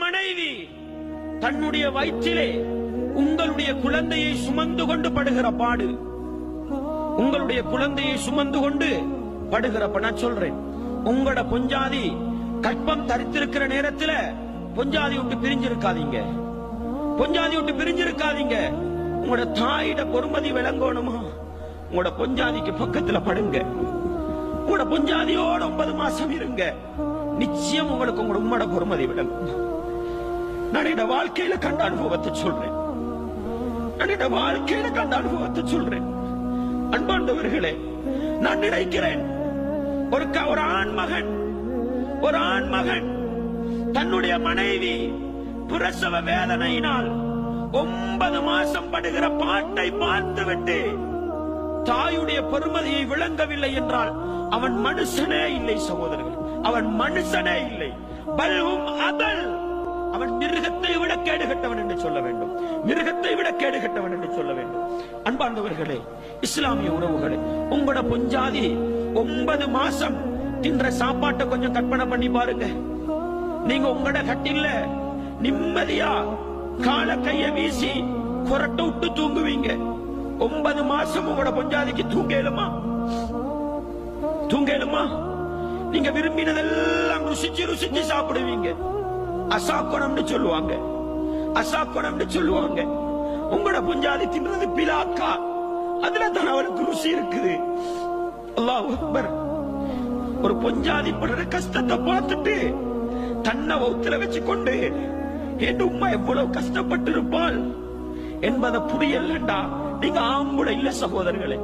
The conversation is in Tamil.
மனைவி தன்னுடைய வயிற்றிலே உங்களுடைய குழந்தையை சுமந்து கொண்டு படுகிற பாடு. உங்களுடைய குழந்தையை சுமந்து கொண்டு படுகிறப்ப நான் சொல்றேன். உங்களோட பொஞ்சாதி கற்பம் தரித்திருக்கிற நேரத்துல பொஞ்சாதி விட்டு பிரிஞ்சிருக்காதீங்க. பொஞ்சாதி விட்டு பிரிஞ்சிருக்காதீங்க. உங்களோட தாயிட பொறுமதி விளங்கணுமா? உங்களோட பொஞ்சாதிக்கு பக்கத்துல படுங்க. உங்களோட பொஞ்சாதியோட ஒன்பது மாசம் இருங்க. நிச்சயம் உங்களுக்கு உங்களோட உம்மோட பொறுமதி விளங்கும். நான் என்னோட வாழ்க்கையில கண்ட அனுபவத்தை சொல்றேன். நான் என்னோட வாழ்க்கையில கண்ட அனுபவத்தை சொல்றேன். அன்பாண்டவர்களே நான் நினைக்கிறேன் ஒரு ஒரு ஆண் மகன் ஒரு ஆண் மகன் தன்னுடைய மனைவி பிரசவ வேதனையினால் ஒன்பது மாசம் படுகிற பாட்டை பார்த்துவிட்டு தாயுடைய பெருமதியை விளங்கவில்லை என்றால் அவன் மனுஷனே இல்லை சகோதரர்கள். அவன் மனுஷனே இல்லை. பல்வும் அதல் சொல்ல வேண்டும். மிருகத்தை விட கேடு கெட்டவன் என்று சொல்ல வேண்டும். அன்பார்ந்தவர்களே இஸ்லாமிய உறவுகளே உங்களோட பொஞ்சாதி ஒன்பது மாசம் தின்ற சாப்பாட்டை கொஞ்சம் கற்பனை பண்ணி பாருங்க. நீங்க உங்களோட கட்டில்ல நிம்மதியா கால கைய வீசி குரட்டை விட்டு தூங்குவீங்க. ஒன்பது மாசம் உங்களோட பொஞ்சாதிக்கு தூங்கலுமா தூங்கலுமா நீங்க விரும்பினதெல்லாம் ருசிச்சு ருசிச்சு சாப்பிடுவீங்க. அசாக்கணம்னு சொல்லுவாங்க. அசாக்குணம்னு சொல்லுவாங்க. உங்களோட புஞ்சாதி தின்றது பிலாக்கா. அதுல தான் அவருக்கு ருசி இருக்குது. அல்லாஹ் அக்பர். ஒரு பொஞ்சாதி படுற கஷ்டத்தை பார்த்துட்டு தன்னை வௌத்துல வச்சு கொண்டு என் உமா எவ்வளவு கஷ்டப்பட்டு இருப்பாள் என்பதை புரியலண்டா. நீங்க ஆம்புட இல்ல சகோதரர்களே.